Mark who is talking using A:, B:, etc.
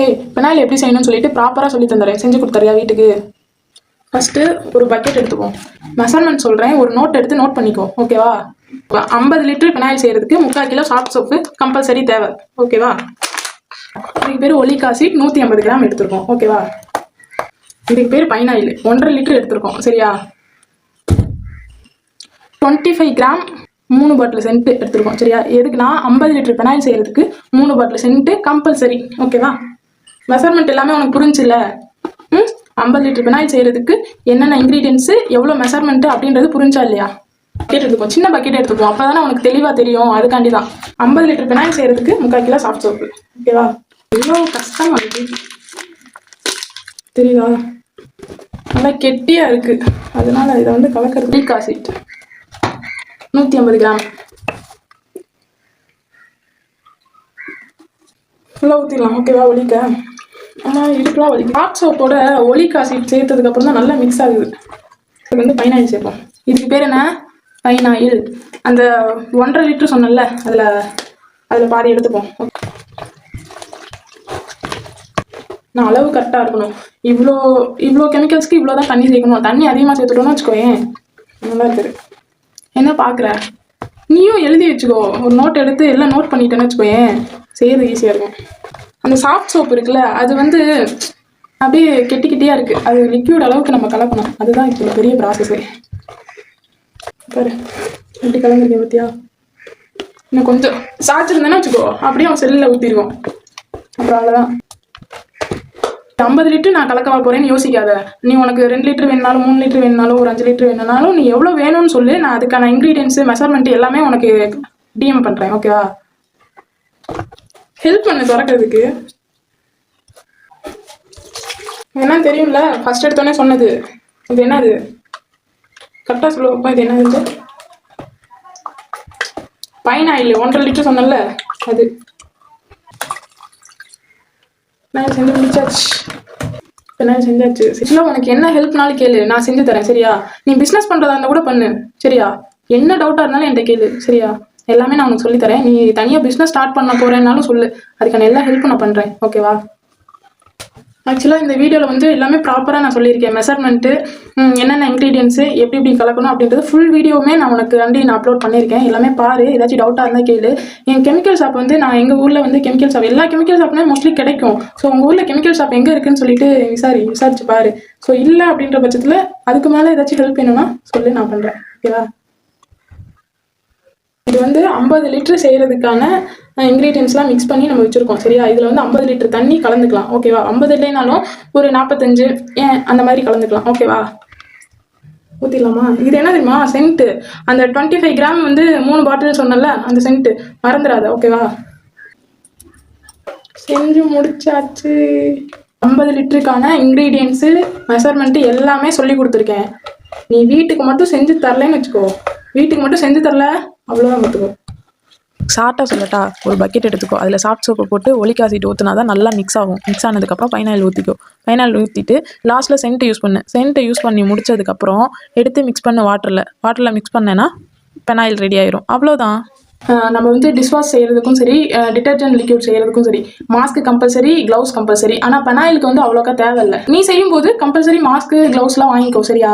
A: ஏய் பெனாயில் எப்படி செய்யணும்னு சொல்லிட்டு ப்ராப்பராக சொல்லி தந்துடுறேன் செஞ்சு கொடுத்துறியா வீட்டுக்கு? ஃபஸ்ட்டு ஒரு பக்கெட் எடுத்துப்போம் மெஷர்மெண்ட் சொல்கிறேன் ஒரு நோட் எடுத்து நோட் பண்ணிக்கோ. ஓகேவா ஐம்பது லிட்டர் பெனாயில் செய்கிறதுக்கு முக்கால் கிலோ சாஃப்ட் சோப்பு கம்பல்சரி தேவை. ஓகேவா இதுக்கு பேர் ஒலிகாசிட் நூற்றி ஐம்பது கிராம் எடுத்திருக்கோம். ஓகேவா இதுக்கு பேர் பைனாயில் ஒன்றரை லிட்டர் எடுத்திருக்கோம். சரியா? டுவெண்ட்டி ஃபைவ் கிராம் மூணு பாட்டில் சென்ட்டு எடுத்திருக்கோம். சரியா? எதுக்குன்னா ஐம்பது லிட்டர் பெனாயில் செய்கிறதுக்கு மூணு பாட்டில் சென்ட்டு கம்பல்சரி ஓகேவா மெஷர்மெண்ட் எல்லாமே உனக்கு புரிஞ்சுல? ம்? ஐம்பது லிட்டர் பினாயில் செய்கிறதுக்கு என்னென்ன இன்க்ரீடியன்ஸு எவ்வளோ மெஷர்மெண்ட்டு அப்படின்றது புரிஞ்சா இல்லையா? பக்கெட் எடுத்துக்கோ சின்ன பக்கெட் எடுத்துக்கோ அப்போ தானே உனக்கு தெளிவாக தெரியும். அதுக்காண்டி தான். ஐம்பது லிட்டர் பினாயில் செய்கிறதுக்கு முக்கால் கிலோ சாஃப்ட் சோப்பு ஓகேவா எவ்வளோ கஷ்டம் இருக்கு. தெரியுதா? நல்லா கெட்டியா இருக்கு. அதனால இதை வந்து கலக்கிறது வீக் ஆசிட் நூற்றி ஐம்பது கிராம் ஃபுல்லாக ஊற்றிடலாம் ஓகேவா ஒலிக்க. ஆனால் இதுக்கெலாம் ஒலி ஹாட் சோப்போட ஒலி காசி சேர்த்ததுக்கு அப்புறம் தான் நல்லா மிக்ஸ் ஆகுது. இது வந்து பைனாயில் சேர்ப்போம். இதுக்கு பேர் என்ன? பைனாயில். அந்த ஒன்றரை லிட்டர் சொன்னேன்ல அதில் அதில் பாதி எடுத்துப்போம். நான் அளவு கரெக்டாக இருக்கணும். இவ்வளோ இவ்வளோ கெமிக்கல்ஸ்க்கு இவ்வளோ தான் தண்ணி சேர்க்கணும். தண்ணி அதிகமாக சேர்த்துட்டோம்னு வச்சுக்கோயேன் நல்லா இருக்குது என்ன பார்க்குற நீயும் எழுதி வச்சுக்கோ. ஒரு நோட் எடுத்து எல்லாம் நோட் பண்ணிட்டேன்னு வச்சுக்கோயேன். செய்யறது ஈஸியாக இருக்கும். அந்த சாஃப்ட் சோப் இருக்குல்ல அது வந்து அப்படியே கெட்டி இருக்குது அது லிக்யூட் அளவுக்கு நம்ம கலக்கணும். அதுதான் இப்போ பெரிய ப்ராசஸே பாரு எப்படி கலந்துருக்கேன் பத்தியா? இன்னும் கொஞ்சம். சாய்ச்சிருந்தேன்னு வச்சுக்கோ அப்படியே அவன் செல்லில் ஊற்றிடுவோம் அப்புறம் அவ்வளோதான் ஐம்பது லிட்டர் நான் கலக்கவா போறேன்னு யோசிக்காத. நீ உனக்கு ரெண்டு லிட்டர் வேணுனாலும் மூணு லிட்டர் வேணுனாலும் ஒரு அஞ்சு லிட்டர் வேணுனாலும் நீ எவ்வளோ வேணும்னு சொல்லு. நான் அதுக்கான இன்க்ரீடியன்ஸ் மெஷர்மெண்ட் எல்லாமே உனக்கு டிஎம் பண்ணுறேன் ஓகேவா ஹெல்ப் பண்ணு திறக்கிறதுக்கு. என்ன தெரியும்ல? ஃபர்ஸ்ட் எடுத்தோடனே சொன்னது. இது என்னது? கரெக்டாக சொல்லுவோம் இது என்னது இது? பைன் ஆயில் ஒன்றரை லிட்டர் சொன்னல அது. நான் செஞ்சு முடிச்சாச்சு? இப்போ நான் செஞ்சாச்சு? இல்லை உனக்கு என்ன ஹெல்ப்னாலும் கேளு. நான் செஞ்சு தரேன் சரியா? நீ பிஸ்னஸ் பண்ணுறதா இருந்தால் கூட பண்ணு சரியா? என்ன டவுட்டாக இருந்தாலும் என்கிட்ட கேளு சரியா? எல்லாமே நான் உனக்கு சொல்லித் தரேன் நீ தனியாக பிஸ்னஸ் ஸ்டார்ட் பண்ண போகிறேன்னாலும் சொல்லு. அதுக்கான எல்லா ஹெல்ப்பும் நான் பண்ணுறேன் ஓகேவா ஆக்சுவலாக இந்த வீடியோவில் வந்து எல்லாமே ப்ராப்பராக நான் சொல்லியிருக்கேன். மெஷர்மெண்ட்டு என்னென்ன இன்க்ரீடியன்ஸு எப்படி எப்படி கலக்கணும் அப்படின்றது ஃபுல் வீடியோவுமே நான் உனக்கு வண்டி நான் அப்லோட் பண்ணியிருக்கேன். எல்லாமே பாரு. ஏதாச்சும் டவுட்டாக இருந்தால் கேளு. என் கெமிக்கல் ஷாப் வந்து நான் எங்கள் ஊரில் வந்து கெமிக்கல் ஷாப் எல்லா கெமிக்கல் ஷாப்னா மோஸ்ட்லி கிடைக்கும். ஸோ உங்கள் ஊரில் கெமிக்கல் ஷாப் எங்கே இருக்குன்னு சொல்லிட்டு விசாரி விசாரிச்சு பாரு. ஸோ இல்லை அப்படின்ற பட்சத்தில் அதுக்கு மேலே ஏதாச்சும் ஹெல்ப் வேணும்னா சொல்லி நான் பண்ணுறேன் ஓகேவா இது வந்து ஐம்பது லிட்டர் செய்கிறதுக்கான இன்க்ரீடியன்ஸ்லாம் மிக்ஸ் பண்ணி நம்ம வச்சுருக்கோம் சரியா? இதில் வந்து ஐம்பது லிட்டர் தண்ணி கலந்துக்கலாம் ஓகேவா ஐம்பது இல்லைனாலும் ஒரு நாற்பத்தஞ்சு ஏன் அந்த மாதிரி கலந்துக்கலாம் ஓகேவா ஊற்றிடலாமா இது என்ன தெரியுமா? சென்ட்டு அந்த டுவெண்ட்டி ஃபைவ் கிராம் வந்து மூணு பாட்டில் சொன்னல அந்த சென்ட்டு மறந்துடாத ஓகேவா செஞ்சு முடிச்சாச்சு. ஐம்பது லிட்டருக்கான இன்க்ரீடியன்ஸு மெஷர்மெண்ட்டு எல்லாமே சொல்லி கொடுத்துருக்கேன். நீ வீட்டுக்கு மட்டும் செஞ்சு தரலன்னு வச்சுக்கோ. வீட்டுக்கு மட்டும் செஞ்சு தரல? அவ்வளோதான் பார்த்துக்கோ ஷார்ட்டாக சொல்லட்டா ஒரு பக்கெட் எடுத்துக்கோ. அதில் சாஃப்ட் சோப்பை போட்டு ஒலிக் ஆசிட் ஊற்றினா தான் நல்லா மிக்ஸ் ஆகும். மிக்ஸ் ஆனதுக்கப்புறம் பைனாயில் ஊற்றிக்கோ பைனாயில் ஊற்றிட்டு லாஸ்ட்டில் சென்ட் யூஸ் பண்ணு. சென்ட்டை யூஸ் பண்ணி முடிச்சதுக்கப்புறம் எடுத்து மிக்ஸ் பண்ண வாட்டரில் வாட்டரில் மிக்ஸ் பண்ணேன்னா பெனாயில் ரெடி ஆயிரும். அவ்வளோதான் நம்ம வந்து டிஷ்வாஷ் செய்கிறதுக்கும் சரி டிட்டர்ஜென்ட் லிக்யூட் செய்கிறதுக்கும் சரி மாஸ்க் கம்பல்சரி க்ளவுஸ் கம்பல்சரி ஆனால் பெனாயிலுக்கு வந்து அவ்வளோக்கா தேவையில்லை. நீ செய்யும்போது கம்பல்சரி மாஸ்க்கு க்ளவுஸ்லாம் வாங்கிக்கோ சரியா?